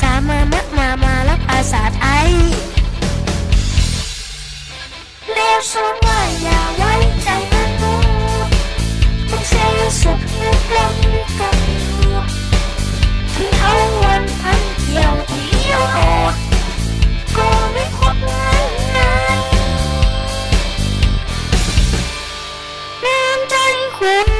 สามามักมามารักภาษาไทยเลวสมว่าอย่าไว้ใจมันุษย์ต้องเสียสุขนึกลังกับถึงเอาวันพันเกี่ยวที่ยวอดก็ไม่คดงานนานน้ำใจคุณ